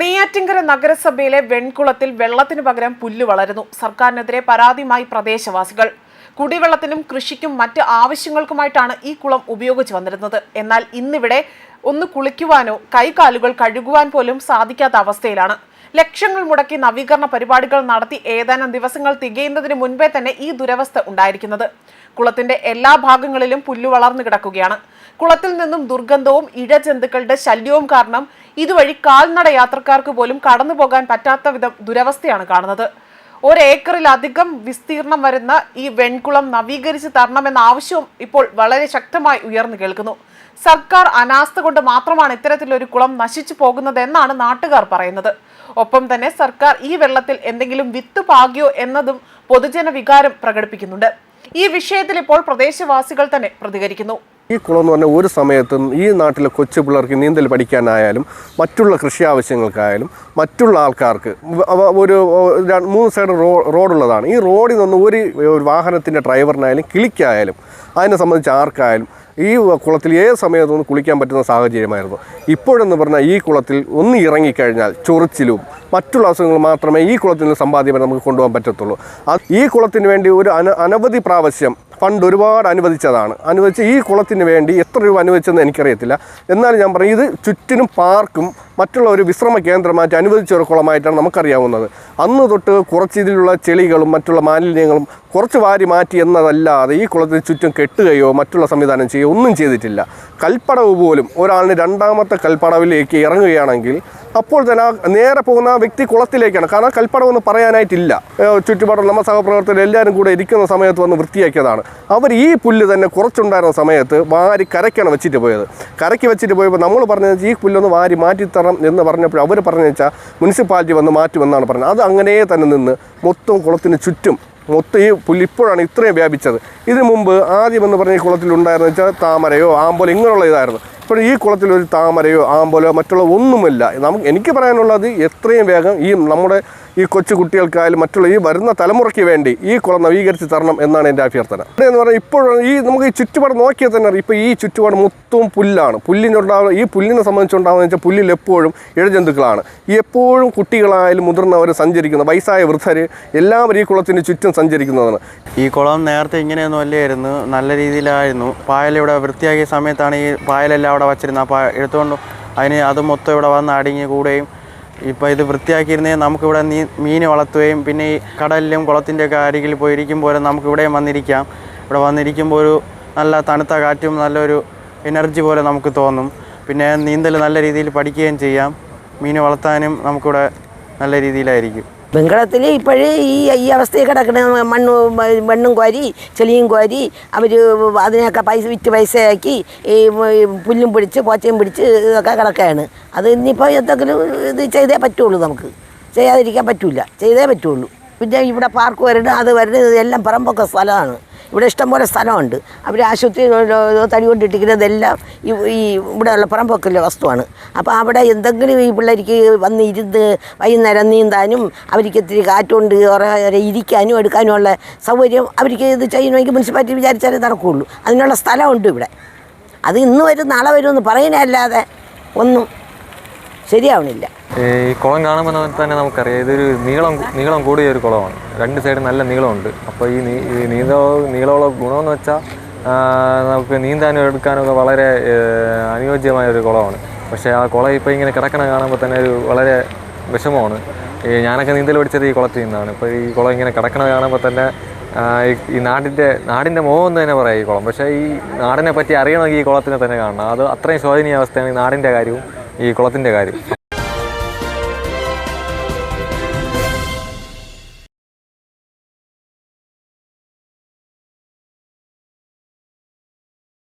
നെയ്യാറ്റിങ്കര നഗരസഭയിലെ വെൺകുളത്തിൽ വെള്ളത്തിന് പകരം പുല്ല് വളരുന്നു. സർക്കാരിനെതിരെ പരാതിയുമായി പ്രദേശവാസികൾ. കുടിവെള്ളത്തിനും കൃഷിക്കും മറ്റ് ആവശ്യങ്ങൾക്കുമായിട്ടാണ് ഈ കുളം ഉപയോഗിച്ചു വന്നിരുന്നത്. എന്നാൽ ഇന്നിവിടെ ഒന്ന് കുളിക്കുവാനോ കൈകാലുകൾ കഴുകുവാൻ പോലും സാധിക്കാത്ത അവസ്ഥയിലാണ്. ലക്ഷങ്ങൾ മുടക്കി നവീകരണ പരിപാടികൾ നടത്തി ഏതാനും ദിവസങ്ങൾ തികയുന്നതിന് മുൻപേ തന്നെ ഈ ദുരവസ്ഥ ഉണ്ടായിരിക്കുന്നത്. കുളത്തിന്റെ എല്ലാ ഭാഗങ്ങളിലും പുല്ലു വളർന്നു കിടക്കുകയാണ്. കുളത്തിൽ നിന്നും ദുർഗന്ധവും ഇഴജന്തുക്കളുടെ ശല്യവും കാരണം ഇതുവഴി കാൽനട യാത്രക്കാർക്ക് പോലും കടന്നു പോകാൻ പറ്റാത്ത വിധം ദുരവസ്ഥയാണ് കാണുന്നത്. ഒരേക്കറിലധികം വിസ്തീർണം വരുന്ന ഈ വെൺകുളം നവീകരിച്ച് തരണമെന്ന ആവശ്യവും ഇപ്പോൾ വളരെ ശക്തമായി ഉയർന്നു കേൾക്കുന്നു. സർക്കാർ അനാസ്ഥ കൊണ്ട് മാത്രമാണ് ഇത്തരത്തിലൊരു കുളം നശിച്ചു പോകുന്നത് എന്നാണ് നാട്ടുകാർ പറയുന്നത്. ഒപ്പം തന്നെ സർക്കാർ ഈ വെള്ളത്തിൽ എന്തെങ്കിലും വിത്ത് പാകിയോ എന്നതും പൊതുജന വികാരം പ്രകടിപ്പിക്കുന്നുണ്ട്. ഈ വിഷയത്തിൽ ഇപ്പോൾ പ്രദേശവാസികൾ തന്നെ പ്രതികരിക്കുന്നു. ഈ കുളം എന്ന് പറഞ്ഞാൽ ഒരു സമയത്തും ഈ നാട്ടിലെ കൊച്ചു പിള്ളേർക്ക് നീന്തൽ പഠിക്കാനായാലും മറ്റുള്ള കൃഷി ആവശ്യങ്ങൾക്കായാലും മറ്റുള്ള ആൾക്കാർക്ക് ഒരു മൂന്ന് സൈഡ് റോ റോഡുള്ളതാണ്. ഈ റോഡിൽ നിന്ന് ഒരു ഒരു വാഹനത്തിന്റെ ഡ്രൈവറിനായാലും കിളിക്കായാലും അതിനെ സംബന്ധിച്ച് ആർക്കായാലും ഈ കുളത്തിൽ ഏത് സമയത്തും ഒന്ന് കുളിക്കാൻ പറ്റുന്ന സാഹചര്യമായിരുന്നു. ഇപ്പോഴെന്ന് പറഞ്ഞാൽ ഈ കുളത്തിൽ ഒന്ന് ഇറങ്ങിക്കഴിഞ്ഞാൽ ചൊറിച്ചിലും മറ്റുള്ള അസുഖങ്ങൾ മാത്രമേ ഈ കുളത്തിൽ നിന്ന് സമ്പാദ്യം നമുക്ക് കൊണ്ടുപോകാൻ പറ്റത്തുള്ളൂ. ഈ കുളത്തിന് വേണ്ടി ഒരു അന അനവധി പ്രാവശ്യം ഫണ്ട് ഒരുപാട് അനുവദിച്ചതാണ്. അനുവദിച്ച് ഈ കുളത്തിന് വേണ്ടി എത്ര രൂപ അനുവദിച്ചെന്ന് എനിക്കറിയത്തില്ല. എന്നാലും ഞാൻ പറയും ഇത് ചുറ്റിനും പാർക്കും മറ്റുള്ള ഒരു വിശ്രമ കേന്ദ്രമായിട്ട് അനുവദിച്ച ഒരു കുളമായിട്ടാണ് നമുക്കറിയാവുന്നത്. അന്ന് തൊട്ട് കുറച്ച് ഇതിലുള്ള ചെളികളും മറ്റുള്ള മാലിന്യങ്ങളും കുറച്ച് വാരി മാറ്റി എന്നതല്ലാതെ ഈ കുളത്തിന് ചുറ്റും കെട്ടുകയോ മറ്റുള്ള സംവിധാനം ചെയ്യുകയോ ഒന്നും ചെയ്തിട്ടില്ല. കൽപ്പടവ് പോലും ഒരാളിന് രണ്ടാമത്തെ കൽപ്പടവിലേക്ക് ഇറങ്ങുകയാണെങ്കിൽ അപ്പോൾ തന്നെ നേരെ പോകുന്ന വ്യക്തി കുളത്തിലേക്കാണ്. കാരണം കൽപ്പടമൊന്നും പറയാനായിട്ടില്ല. ചുറ്റുപാടുള്ള നമ്മ സഹപ്രവർത്തകർ എല്ലാവരും കൂടെ ഇരിക്കുന്ന സമയത്ത് വന്ന് വൃത്തിയാക്കിയതാണ്. അവർ ഈ പുല്ല് തന്നെ കുറച്ചുണ്ടായിരുന്ന സമയത്ത് വാരി കരയ്ക്കാണ് വെച്ചിട്ട് പോയത്. കരയ്ക്ക് വെച്ചിട്ട് പോയപ്പോൾ നമ്മൾ പറഞ്ഞത് ഈ പുല്ലൊന്ന് വാരി മാറ്റിത്തരണം എന്ന് പറഞ്ഞപ്പോൾ അവർ പറഞ്ഞു വെച്ചാൽ മുനിസിപ്പാലിറ്റി വന്ന് മാറ്റുമെന്നാണ് പറഞ്ഞത്. അത് അങ്ങനെ തന്നെ നിന്ന് മൊത്തം കുളത്തിന് ചുറ്റും മൊത്തം ഈ പുല്ല് ഇപ്പോഴാണ് ഇത്രയും വ്യാപിച്ചത്. ഇതിനു മുമ്പ് ആദ്യം എന്ന് പറഞ്ഞ ഈ കുളത്തിൽ ഉണ്ടായിരുന്ന വെച്ചാൽ താമരയോ ആമ്പോലോ ഇങ്ങനെയുള്ള ഇതായിരുന്നു. ഇപ്പോൾ ഈ കുളത്തിൽ ഒരു താമരയോ ആമ്പലോ മറ്റുള്ള ഒന്നുമില്ല. നമുക്ക് എനിക്ക് പറയാനുള്ളത് എത്രയും വേഗം ഈ നമ്മുടെ ഈ കൊച്ചു കുട്ടികൾക്കായാലും മറ്റുള്ള ഈ വരുന്ന തലമുറയ്ക്ക് വേണ്ടി ഈ കുളം നവീകരിച്ച് തരണം എന്നാണ് എന്റെ അഭ്യർത്ഥന. ഇവിടെ എന്ന് പറഞ്ഞാൽ ഇപ്പോഴും ഈ നമുക്ക് ഈ ചുറ്റുപാട് നോക്കിയാൽ തന്നെ ഇപ്പോൾ ഈ ചുറ്റുപാട് മൊത്തവും പുല്ലാണ്. പുല്ലിനുണ്ടാവുന്ന ഈ പുല്ലിനെ സംബന്ധിച്ചുണ്ടാകുന്ന വെച്ചാൽ പുല്ലിൽ എപ്പോഴും ഇഴജന്തുക്കളാണ്. എപ്പോഴും കുട്ടികളായാലും മുതിർന്നവർ സഞ്ചരിക്കുന്ന വയസ്സായ വൃദ്ധർ എല്ലാവരും ഈ കുളത്തിന് ചുറ്റും സഞ്ചരിക്കുന്നതാണ്. ഈ കുളം നേരത്തെ ഇങ്ങനെയൊന്നും അല്ലായിരുന്നു. നല്ല രീതിയിലായിരുന്നു. പായലിവിടെ വൃത്തിയാക്കിയ സമയത്താണ് ഈ പായലെല്ലാം അവിടെ വച്ചിരുന്നത്. അപ്പോൾ എടുത്തുകൊണ്ട് അതിന് അത് മൊത്തം ഇവിടെ വന്ന് അടിഞ്ഞ് കൂടുകയും ഇപ്പോൾ ഇത് വൃത്തിയാക്കിയിരുന്നേ നമുക്കിവിടെ നീ മീൻ വളർത്തുകയും പിന്നെ ഈ കടലിലും കുളത്തിന്റെ ഒക്കെ അരികിൽ പോയി ഇരിക്കുമ്പോൾ നമുക്ക് ഇവിടെയും വന്നിരിക്കാം. ഇവിടെ വന്നിരിക്കുമ്പോൾ ഒരു നല്ല തണുത്ത കാറ്റും നല്ലൊരു എനർജി പോലെ നമുക്ക് തോന്നും. പിന്നെ നീന്തൽ നല്ല രീതിയിൽ പഠിക്കുകയും ചെയ്യാം. മീൻ വളർത്താനും നമുക്കിവിടെ നല്ല രീതിയിലായിരിക്കും. ബംഗളത്തിൽ ഇപ്പോഴേ ഈ ഈ അവസ്ഥയിൽ കിടക്കുന്ന മണ്ണ് മണ്ണും കോരി ചെളിയും കോരി അവർ അതിനൊക്കെ പൈസ വിറ്റ് പൈസയാക്കി ഈ പുല്ലും പിടിച്ച് പോച്ചയും പിടിച്ച് ഇതൊക്കെ കിടക്കുകയാണ്. അത് ഇനിയിപ്പോൾ എന്തെങ്കിലും ഇത് ചെയ്തേ പറ്റുള്ളൂ നമുക്ക്. ചെയ്യാതിരിക്കാൻ പറ്റില്ല ചെയ്തേ പറ്റുള്ളൂ. പിന്നെ ഇവിടെ പാർക്ക് വരണം അത് വരണം എല്ലാം പറമ്പൊക്കെ സ്ഥലമാണ്. ഇവിടെ ഇഷ്ടംപോലെ സ്ഥലമുണ്ട്. അവർ ആശുപത്രി തടി കൊണ്ടിട്ടിരിക്കുന്നതെല്ലാം ഈ ഈ ഇവിടെയുള്ള പറമ്പൊക്കെയുള്ള വസ്തുവാണ്. അപ്പോൾ അവിടെ എന്തെങ്കിലും ഈ പിള്ളേർക്ക് വന്ന് ഇരുന്ന് വൈകുന്നേരം നീന്താനും അവർക്ക് ഇത്തിരി കാറ്റുകൊണ്ട് കുറേ ഇരിക്കാനും എടുക്കാനും ഉള്ള സൗകര്യം അവർക്ക് ഇത് ചെയ്യണമെങ്കിൽ മുനിസിപ്പാലിറ്റി വിചാരിച്ചാലേ നടക്കുകയുള്ളൂ അതിനുള്ള സ്ഥലമുണ്ട് ഇവിടെ. അത് ഇന്ന് വരും നാളെ വരുമെന്ന് പറയുന്നതല്ലാതെ ഒന്നും ശരിയാവണില്ല. ഈ കുളം കാണുമ്പോൾ തന്നെ നമുക്കറിയാം ഇതൊരു നീളം നീളം കൂടിയ ഒരു കുളമാണ്. രണ്ട് സൈഡ് നല്ല നീളമുണ്ട്. അപ്പോൾ ഈ നീ ഈ നീള നീളമുള്ള ഗുണമെന്ന് വെച്ചാൽ നമുക്ക് നീന്താനും എടുക്കാനൊക്കെ വളരെ അനുയോജ്യമായ ഒരു കുളമാണ്. പക്ഷേ ആ കുളം ഇപ്പോൾ ഇങ്ങനെ കിടക്കണ കാണുമ്പോൾ തന്നെ ഒരു വളരെ വിഷമമാണ്. ഈ ഞാനൊക്കെ നീന്തൽ പഠിച്ചത് ഈ കുളത്തിൽ നിന്നാണ്. ഇപ്പോൾ ഈ കുളം ഇങ്ങനെ കിടക്കണ കാണുമ്പോൾ തന്നെ ഈ- നാടിന്റെ നാടിന്റെ മോഹം എന്ന് തന്നെ പറയാം ഈ കുളം. പക്ഷേ ഈ നാടിനെ പറ്റി അറിയണമെങ്കിൽ ഈ കുളത്തിനെ തന്നെ കാണണം. അത് അത്രയും ശോചനീയ അവസ്ഥയാണ് നാടിന്റെ കാര്യവും. ഈ കുളത്തിന്റെ കാര്യവും